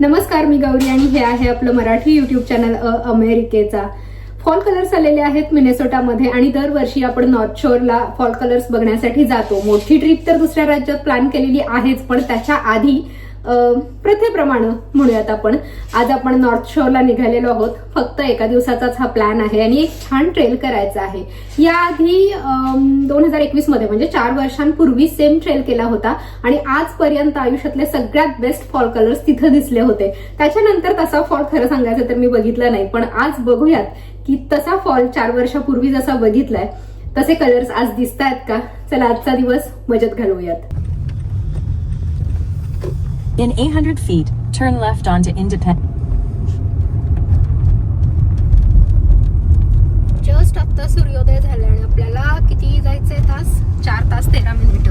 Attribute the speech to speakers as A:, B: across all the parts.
A: नमस्कार मी गौरी आणि हे आहे आपलं मराठी युट्यूब चॅनल अ अमेरिकेचा. फॉल कलर्स आलेले आहेत मिनेसोटामध्ये आणि दरवर्षी आपण नॉर्थ शोरला फॉल कलर्स बघण्यासाठी जातो. मोठी ट्रिप तर दुसऱ्या राज्यात प्लॅन केलेली आहेच पण त्याच्या आधी प्रथेप्रमाणे म्हणूयात आपण. आज आपण नॉर्थ शोरला निघालेलो आहोत. फक्त एका दिवसाचाच हा प्लॅन आहे आणि एक छान ट्रेल करायचा आहे. याआधी दोन हजार एकवीसमध्ये म्हणजे चार वर्षांपूर्वी सेम ट्रेल केला होता आणि आजपर्यंत आयुष्यातले सगळ्यात बेस्ट फॉल कलर्स तिथं दिसले होते. त्याच्यानंतर तसा फॉल खरं सांगायचं तर मी बघितला नाही पण आज बघूयात की तसा फॉल चार वर्षापूर्वी जसा बघितलाय तसे कलर्स आज दिसतायत का? चला आजचा दिवस मजेत घालवूयात.
B: In 800 feet, turn left onto Independence.
A: Just आता सूर्योदय झाले आणि आपल्याला किती जायचंय तास चार तास तेरा मिनिट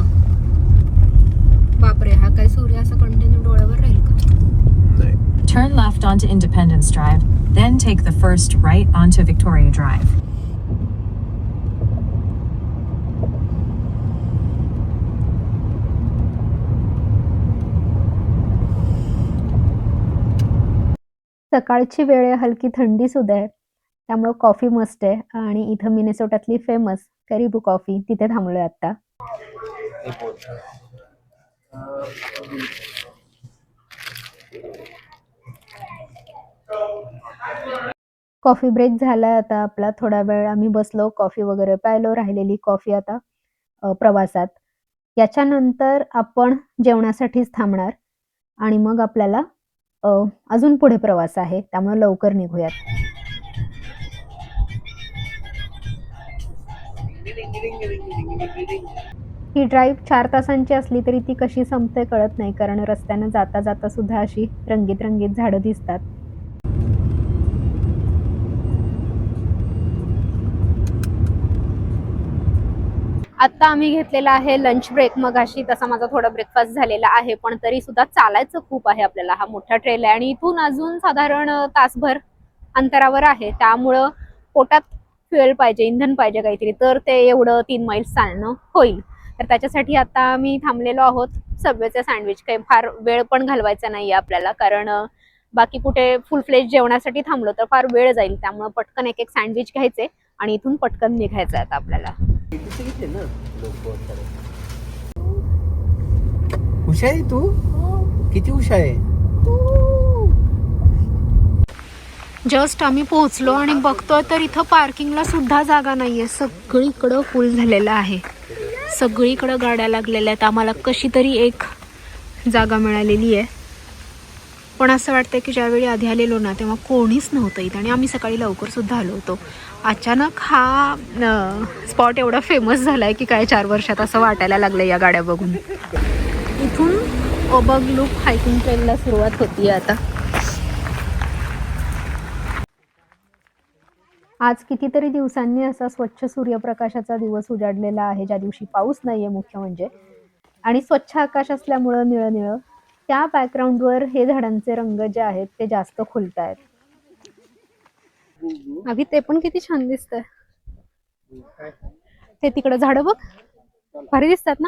A: बापरे हा काय सूर्य असं कंटिन्यू डोळ्यावर राहील का
B: Turn left onto Independence Drive, then take the first right onto Victoria Drive.
A: सकाळची वेळ आहे हलकी थंडी सुद्धा आहे. त्यामुळं कॉफी मस्त आहे आणि इथं मिनेसोटातली फेमस करीबू कॉफी तिथे थांबलोय आता कॉफी ब्रेक झालाय आता आपला. थोडा वेळ आम्ही बसलो कॉफी वगैरे प्यायलो राहिलेली कॉफी आता प्रवासात. याच्यानंतर आपण जेवणासाठीच थांबणार आणि मग आपल्याला अजून पुढे प्रवास आहे. त्यामुळे लवकर निघूयात. ही ड्राईव्ह चार तासांची असली तरी ती कशी संपते कळत नाही. कारण रस्त्यानं जाता जाता सुद्धा अशी रंगीत रंगीत झाडं दिसतात. आता आम्ही घेतलेला आहे लंच ब्रेक मग अशी तसा माझा थोडा ब्रेकफास्ट झालेला आहे पण तरी सुद्धा चालायचं खूप आहे आपल्याला. हा मोठा ट्रेल आहे आणि इथून अजून साधारण तासभर अंतरावर आहे. त्यामुळं पोटात फ्युएल पाहिजे इंधन पाहिजे काहीतरी. तर ते एवढं तीन माईल चालणं होईल. तर त्याच्यासाठी आता आम्ही थांबलेलो आहोत. सबवेचं सँडविच काही फार वेळ पण घालवायचा नाही आपल्याला कारण बाकी कुठे फुल फ्लेज जेवणासाठी थांबलो तर फार वेळ जाईल. त्यामुळे पटकन एक एक सँडविच घ्यायचे आणि इथून पटकन निघायचं आहे आता आपल्याला.
C: हुशार आहे तू? किती हुशार आहे?
A: जस्ट आम्ही पोहोचलो आणि बघतोय तर इथं पार्किंगला सुद्धा जागा नाहीये. सगळीकडं फुल झालेलं आहे. सगळीकडं गाड्या लागलेल्या आहेत. आम्हाला कशी तरी एक जागा मिळालेली आहे. पण असं वाटतं की ज्यावेळी आधी आलेलो ना तेव्हा कोणीच नव्हतं इथं. आणि आम्ही सकाळी लवकर सुद्धा आलो होतो. अचानक हा स्पॉट एवढा फेमस झाला आहे की काय चार वर्षात असं वाटायला लागलं या गाड्या बघून. इथून ओबग लूप हायकिंग ट्रेलला सुरुवात होती आता. आज कितीतरी दिवसांनी असा स्वच्छ सूर्यप्रकाशाचा दिवस उजाडलेला आहे ज्या दिवशी पाऊस नाहीये मुख्य म्हणजे. आणि स्वच्छ आकाश असल्यामुळं निळं निळं त्या बॅकग्राऊंडवर हे झाडांचे रंग जे आहेत ते जास्त खुलत आहेत अभि ते पण किती छान दिसत ते तिकडं झाड बघ. भारी दिसतात ना?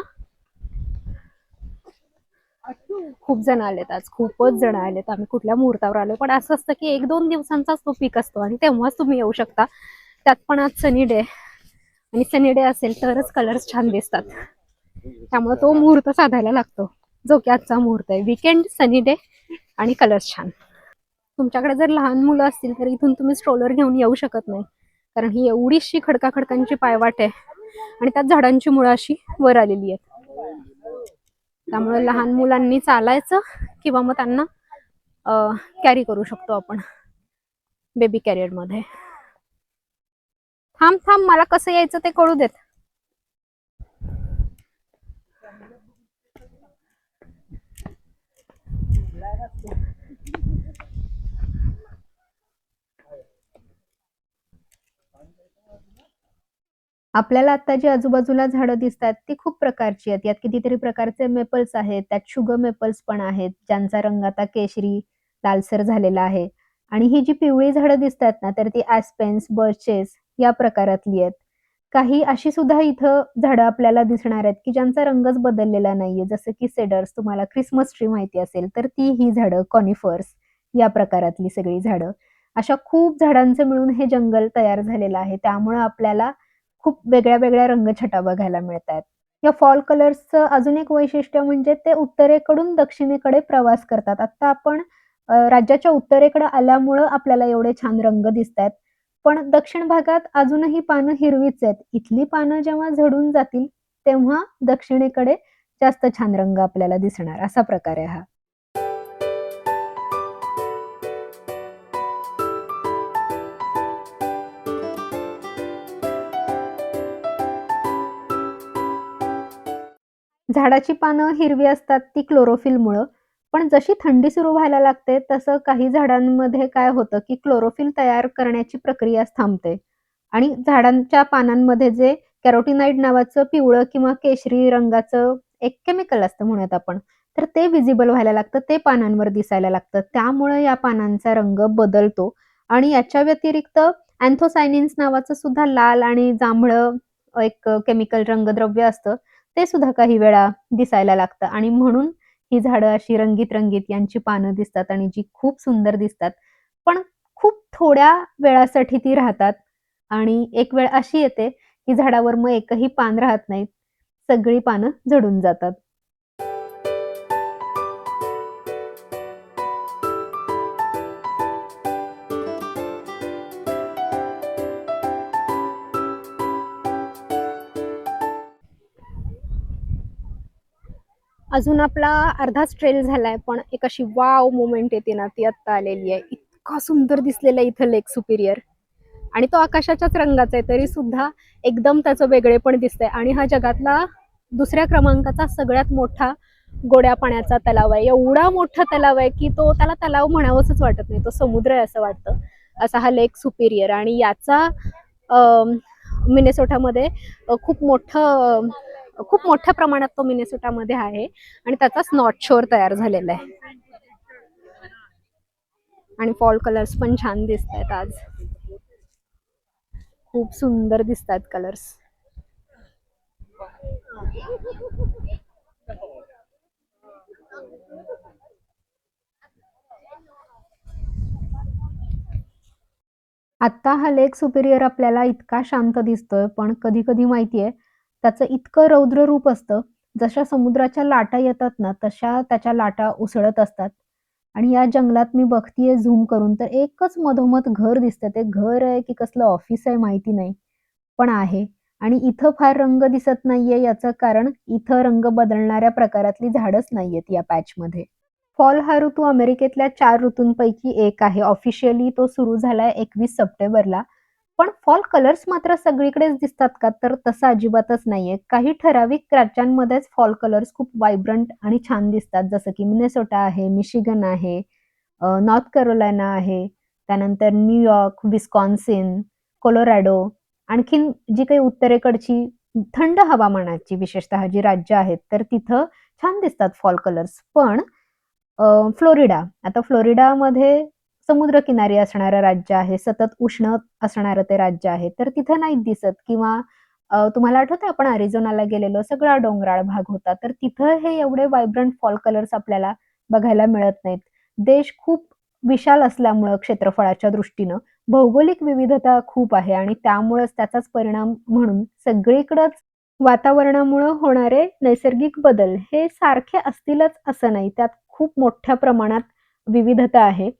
A: खूप जण आलेत आज. खूपच जण आलेत. आम्ही कुठल्या मुहूर्तावर आलो पण असं असतं की एक दोन दिवसांचाच तो पीक असतो आणि तेव्हाच तुम्ही येऊ शकता. त्यात पण आज सनी डे आणि सनी डे असेल तरच कलर्स छान दिसतात. त्यामुळे तो मुहूर्त साधायला लागतो. जो की आजचा मुहूर्त आहे. विकेंड सनी डे आणि कलर्स छान. तुमच्याकडे जर लहान मुलं असतील तर इथून तुम्ही स्ट्रोलर घेऊन येऊ शकत नाही. कारण ही एवढीशी खडका खडकांची पायवाट आहे आणि त्यात झाडांची मुळं अशी वर आलेली आहेत. त्यामुळे लहान मुलांनी चालायचं किंवा मग त्यांना कॅरी करू शकतो आपण बेबी कॅरियरमध्ये थांब थांब मला कसं यायचं ते कळू देत. आपल्याला आता जी आजूबाजूला झाडं दिसतात ती खूप प्रकारची आहेत. यात कितीतरी प्रकारचे मेपल्स आहेत. त्यात शुगर मेपल्स पण आहेत ज्यांचा रंग आता केशरी लालसर झालेला आहे. आणि ही जी पिवळी झाडं दिसतात ना तर ती ऍस्पेन्स बर्चेस या प्रकारातली आहेत. काही अशी सुद्धा इथं झाडं आपल्याला दिसणार आहेत की ज्यांचा रंगच बदललेला नाहीये. जसं की सेडर्स तुम्हाला क्रिसमस ट्री माहिती असेल तर ती ही झाडं कॉनिफर्स या प्रकारातली सगळी झाडं. अशा खूप झाडांचं मिळून हे जंगल तयार झालेलं आहे. त्यामुळे आपल्याला खूप वेगळ्या वेगळ्या रंगछटा बघायला मिळतात या फॉल कलर्सचं अजून एक वैशिष्ट्य म्हणजे ते उत्तरेकडून दक्षिणेकडे प्रवास करतात. आता आपण राज्याच्या उत्तरेकडे आल्यामुळं आपल्याला एवढे छान रंग दिसतात पण दक्षिण भागात अजूनही पानं हिरवीच आहेत. इथली पानं जेव्हा झडून जातील तेव्हा दक्षिणेकडे जास्त छान रंग आपल्याला दिसणार. असा प्रकार आहे हा. झाडाची पानं हिरवी असतात ती क्लोरोफिलमुळं पण जशी थंडी सुरू व्हायला लागते तसं काही झाडांमध्ये काय होतं की क्लोरोफिल तयार करण्याची प्रक्रिया थांबते. आणि झाडांच्या पानांमध्ये जे कॅरोटिनाइड नावाचं पिवळं किंवा केशरी रंगाचं एक केमिकल असतं म्हणूयात आपण तर ते विजिबल व्हायला लागतं ते पानांवर दिसायला लागतं. त्यामुळे या पानांचा रंग बदलतो आणि याच्या व्यतिरिक्त अँथोसायनिन्स नावाचं सुद्धा लाल आणि जांभळं एक केमिकल रंगद्रव्य असतं ते सुद्धा काही वेळा दिसायला लागतं. आणि म्हणून ही झाडं अशी रंगीत रंगीत यांची पानं दिसतात आणि जी खूप सुंदर दिसतात. पण खूप थोड्या वेळासाठी ती राहतात आणि एक वेळ अशी येते की झाडावर मग एकही पान राहत नाहीत. सगळी पानं झडून जातात. अजून आपला अर्धाच ट्रेल झालाय पण एक अशी वाव मोमेंट येते ना ती आत्ता आलेली आहे. इतका सुंदर दिसलेला आहे इथं लेक सुपिरियर आणि तो आकाशाच्याच रंगाचा आहे तरी सुद्धा एकदम त्याचं वेगळेपण दिसतंय. आणि हा जगातला दुसऱ्या क्रमांकाचा सगळ्यात मोठा गोड्या पाण्याचा तलाव आहे. एवढा मोठा तलाव आहे की तो त्याला तलाव म्हणावंच वाटत नाही तो समुद्र आहे असं वाटतं. असा हा लेक सुपिरियर आणि याचा मिनेसोटामध्ये खूप मोठं खूप मोठ्या प्रमाणात तो मिनेसोटामध्ये आहे आणि त्याचाच स्नॉट शोर तयार झालेला आहे. आणि फॉल कलर्स पण छान दिसत आहेत आज. खूप सुंदर दिसतात कलर्स आत्ता हा लेक सुपिरियर आपल्याला इतका शांत दिसतोय पण कधी कधी माहितीये त्याचं इतकं रौद्र रूप असतं जशा समुद्राच्या लाटा येतात ना तशा त्याच्या लाटा उसळत असतात. आणि या जंगलात मी बघतीये झूम करून तर एकच मधोमध घर दिसतं. ते घर आहे की कसलं ऑफिस आहे माहिती नाही पण आहे. आणि इथं फार रंग दिसत नाहीये याचं कारण इथं रंग बदलणाऱ्या प्रकारातली झाडच नाहीयेत या पॅचमध्ये. फॉल हा ऋतू अमेरिकेतल्या चार ऋतूंपैकी एक आहे. ऑफिशियली तो सुरू झालाय एकवीस सप्टेंबरला. पण फॉल कलर्स मात्र सगळीकडेच दिसतात का? तर तसं अजिबातच नाहीये. काही ठराविक राज्यांमध्येच फॉल कलर्स खूप वायब्रंट आणि छान दिसतात. जसं की मिनेसोटा आहे मिशिगन आहे नॉर्थ कॅरोलायना आहे त्यानंतर न्यूयॉर्क विस्कॉन्सिन कोलोरॅडो आणखीन जी काही उत्तरेकडची थंड हवामानाची विशेषतः जी राज्य आहेत तर तिथं छान दिसतात फॉल कलर्स पण फ्लोरिडा आता फ्लोरिडामध्ये समुद्रकिनारी असणारं राज्य आहे सतत उष्ण असणारं ते राज्य आहे तर तिथं नाही दिसत. किंवा तुम्हाला आठवतं आपण अरिझोनाला गेलेलो सगळा डोंगराळ भाग होता तर तिथं हे एवढे वायब्रंट फॉल कलर्स आपल्याला बघायला मिळत नाहीत. देश खूप विशाल असल्यामुळं क्षेत्रफळाच्या दृष्टीनं भौगोलिक विविधता खूप आहे आणि त्यामुळेच त्याचाच परिणाम म्हणून सगळीकडंच वातावरणामुळं होणारे नैसर्गिक बदल हे सारखे असतीलच असं नाही. त्यात खूप मोठ्या प्रमाणात विविधता आहे.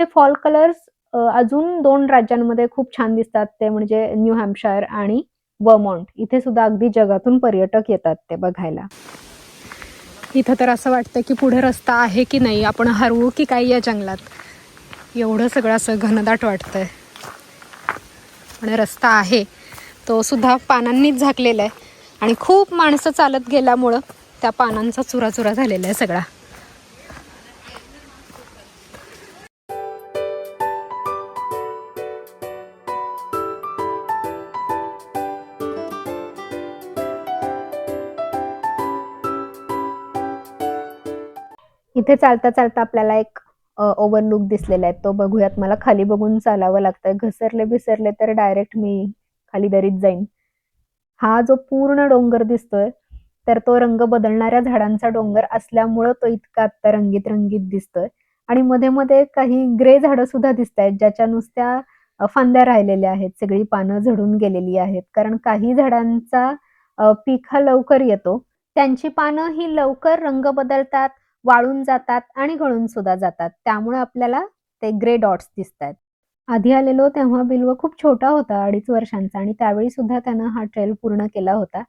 A: हे फॉल कलर्स अजून दोन राज्यांमध्ये खूप छान दिसतात. ते म्हणजे न्यू हॅम्पशायर आणि वर्मॉन्ट इथे सुद्धा अगदी जगातून पर्यटक येतात ते बघायला. इथं तर असं वाटतं की पुढे रस्ता आहे की नाही आपण हरवू की काय या जंगलात? एवढं सगळं असं घनदाट वाटतंय. आणि रस्ता आहे. तो सुद्धा पानांनीच झाकलेला आहे. आणि खूप माणसं चालत गेल्यामुळं त्या पानांचा चुराचुरा झालेला आहे सगळा. इथे चालता चालता आपल्याला एक ओव्हरलुक दिसलेला आहे. तो बघूयात. मला खाली बघून चालावं लागतंय. घसरले बिसरले तर डायरेक्ट मी खाली दरीत जाईन. हा जो पूर्ण डोंगर दिसतोय तर तो रंग बदलणाऱ्या झाडांचा डोंगर असल्यामुळं तो इतका आत्ता रंगीत रंगीत दिसतोय. आणि मध्ये मध्ये काही ग्रे झाडं सुद्धा दिसत आहेत ज्याच्या नुसत्या फांद्या राहिलेल्या आहेत. सगळी पानं झडून गेलेली आहेत. कारण काही झाडांचा पीक हा लवकर येतो. त्यांची पानं ही लवकर रंग बदलतात. वाळून जातात आणि गळून सुद्धा जातात. त्यामुळे आपल्याला ते ग्रे डॉट्स दिसत आहेत आधी आलेलो तेव्हा बिल्व खूप छोटा होता अडीच वर्षांचा. आणि त्यावेळी सुद्धा त्यानं हा ट्रेल पूर्ण केला होता.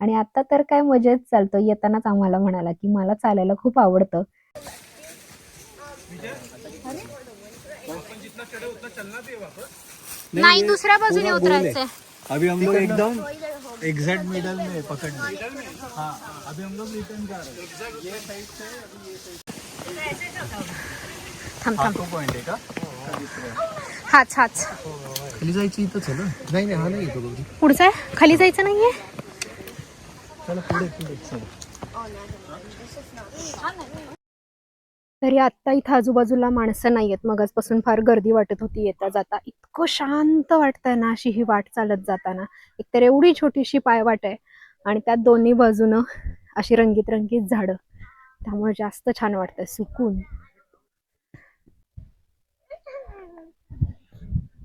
A: आणि आता तर काय मजेत चालतो येतानाच आम्हाला म्हणाला की मला चालायला खूप आवडतं.
D: नाही दुसऱ्या बाजूने उतरायचंय.
C: अभी हम लोग एकदम. एग्जैक्ट मिडल में पकड़ हाँ अभी हम लोग रिटर्न जा रहे हैं। हा तो पॉइंट आहे का?
D: हाच हाच
C: खाली जायची इथंच आहे ना नाही नाही हा नाही येतो बघ
D: पुढचा आहे खाली जायचं नाहीये
C: चला पुढे पुढे चला।
A: तरी आत्ता इथं आजूबाजूला माणसं नाही आहेत. मगाचपासून फार गर्दी वाटत होती येता जाता. इतकं शांत वाटतंय ना अशी ही वाट चालत जाताना. एकतर एवढी छोटीशी पायवाट आहे आणि त्यात दोन्ही बाजूनं अशी रंगीत रंगीत झाडं. त्यामुळे जास्त छान वाटतंय. सुकून.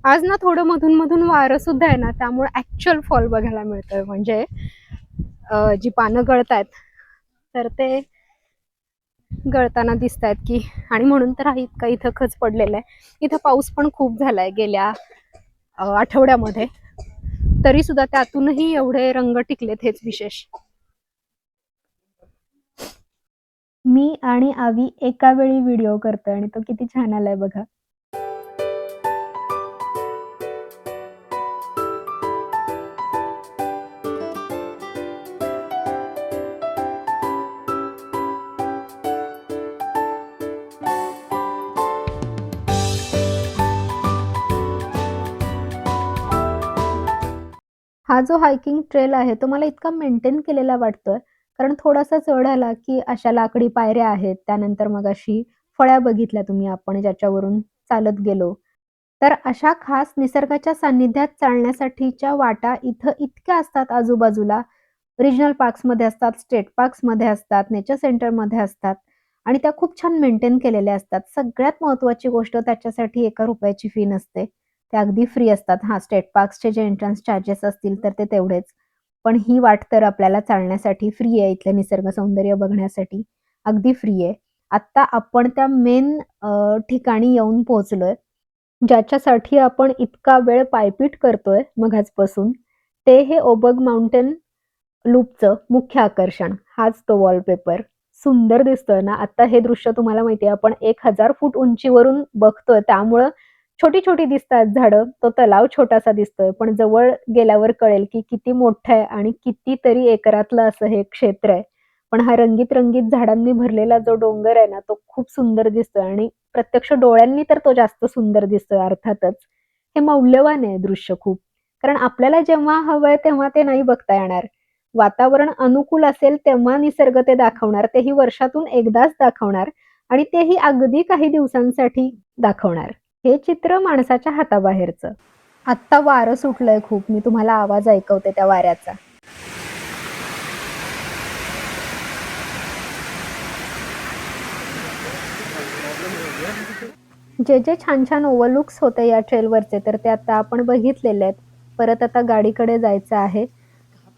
A: आज ना थोडं मधून मधून वारं सुद्धा आहे ना त्यामुळे ऍक्च्युअल फॉल बघायला मिळतोय. म्हणजे जी पानं गळतायत तर ते गळताना दिसत आहेत की आणि म्हणून तर हा इतका इथं खच पडलेला आहे. इथं पाऊस पण खूप झालाय गेल्या आठवड्यामध्ये. तरी सुद्धा त्यातूनही एवढे रंग टिकलेत हेच विशेष. मी आणि आवी एका वेळी व्हिडिओ करतोय आणि तो किती छान आलाय बघा. हा जो हायकिंग ट्रेल आहे तो मला इतका मेंटेन केलेला वाटतोय. कारण थोडासा चढ आला की अशा लाकडी पायऱ्या आहेत त्यानंतर मग अशी फळ्या बघितल्या तुम्ही आपण ज्याच्यावरून चालत गेलो. तर अशा खास निसर्गाच्या सान्निध्यात चालण्यासाठीच्या वाटा इथं इतक्या असतात आजूबाजूला. रिजनल पार्क्समध्ये असतात स्टेट पार्क्समध्ये असतात नेचर सेंटरमध्ये असतात. आणि त्या खूप छान मेंटेन केलेल्या असतात. सगळ्यात महत्त्वाची गोष्ट त्याच्यासाठी एका रुपयाची फी नसते. ते अगदी फ्री असतात. हां स्टेट पार्क्सचे जे एंट्रन्स चार्जेस असतील तर ते तेवढेच. पण ही वाट तर आपल्याला चालण्यासाठी फ्री आहे इथलं निसर्ग सौंदर्य बघण्यासाठी. अगदी फ्री आहे. आत्ता आपण त्या मेन ठिकाणी येऊन पोहोचलोय. ज्याच्यासाठी आपण इतका वेळ पायपीट करतोय मघाचपासून ते हे ओबग माउंटेन लूपचं मुख्य आकर्षण. हाच तो वॉलपेपर सुंदर दिसतोय ना? आता हे दृश्य तुम्हाला माहिती आहे. आपण एक हजार फूट उंचीवरून बघतोय. त्यामुळं छोटी छोटी दिसतात झाडं तो तलाव छोटासा दिसतोय पण जवळ गेल्यावर कळेल की किती मोठं आहे आणि कितीतरी एकरातलं असं हे क्षेत्र आहे. पण हा रंगीत रंगीत झाडांनी भरलेला जो डोंगर आहे ना तो खूप सुंदर दिसतोय आणि प्रत्यक्ष डोळ्यांनी तर तो जास्त सुंदर दिसतोय अर्थातच. हे मौल्यवान आहे दृश्य खूप. कारण आपल्याला जेव्हा हवंय तेव्हा ते नाही बघता येणार. वातावरण अनुकूल असेल तेव्हा निसर्ग ते दाखवणार तेही वर्षातून एकदाच दाखवणार आणि तेही अगदी काही दिवसांसाठी दाखवणार. हे चित्र माणसाच्या हाताबाहेरचं. आत्ता वारं सुटलंय खूप. मी तुम्हाला आवाज ऐकवते त्या वाऱ्याचा. जे जे छान छान ओव्हरलुक्स होते या ट्रेलवरचे तर ते आता आपण बघितलेले आहेत. परत आता गाडीकडे जायचं आहे.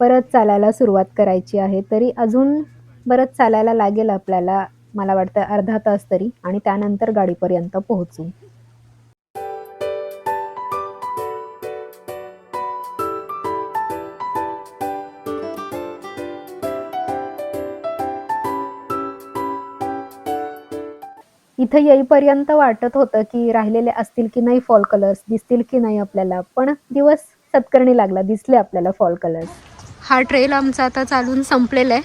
A: परत चालायला सुरुवात करायची आहे. तरी अजून बरंच चालायला लागेल आपल्याला मला वाटतं अर्धा तास तरी. आणि त्यानंतर गाडीपर्यंत पोहोचू. इथं येईपर्यंत वाटत होतं की राहिलेले असतील की नाही फॉल कलर्स दिसतील की नाही आपल्याला. पण दिवस सत्कर्णी लागला दिसले आपल्याला फॉल कलर्स हा ट्रेल आमचा आता चालून संपलेला आहे.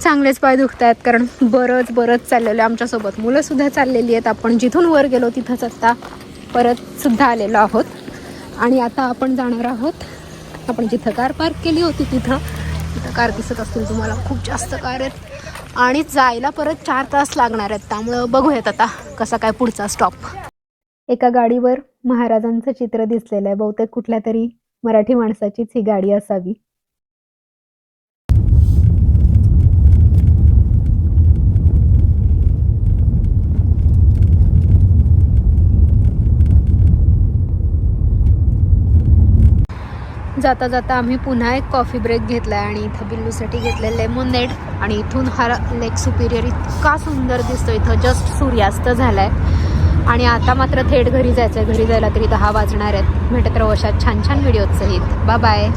A: चांगलेच पाय दुखत आहेत कारण बरंच बरंच चाललेलं आहे आमच्यासोबत. मुलंसुद्धा चाललेली आहेत. आपण जिथून वर गेलो तिथंच आत्ता परतसुद्धा आलेलो आहोत. आणि आता आपण जाणार आहोत. आपण जिथं कार पार्क केली होती तिथं. तिथं कार दिसत असतील तुम्हाला. खूप जास्त कार आहेत. आणि जायला परत चार तास लागणार आहेत. त्यामुळं बघूयात आता कसा काय पुढचा स्टॉप एका गाडीवर महाराजांचं चित्र दिसलेलं आहे. बहुतेक कुठल्या तरी मराठी माणसाचीच ही गाडी असावी. जाता जाता आम्ही पुन्हा एक कॉफी ब्रेक घेतला आहे आणि इथं बिल्लूसाठी घेतलं लेमोनेड आणि इथून हा लेक सुपिरियर इतका सुंदर दिसतो इथं जस्ट सूर्यास्त झाला आहे आणि आता मात्र थेट घरी जायचं आहे घरी जायला तरी दहा वाजणार आहेत. भेटत राहू छान छान व्हिडिओ सहित. बा बाय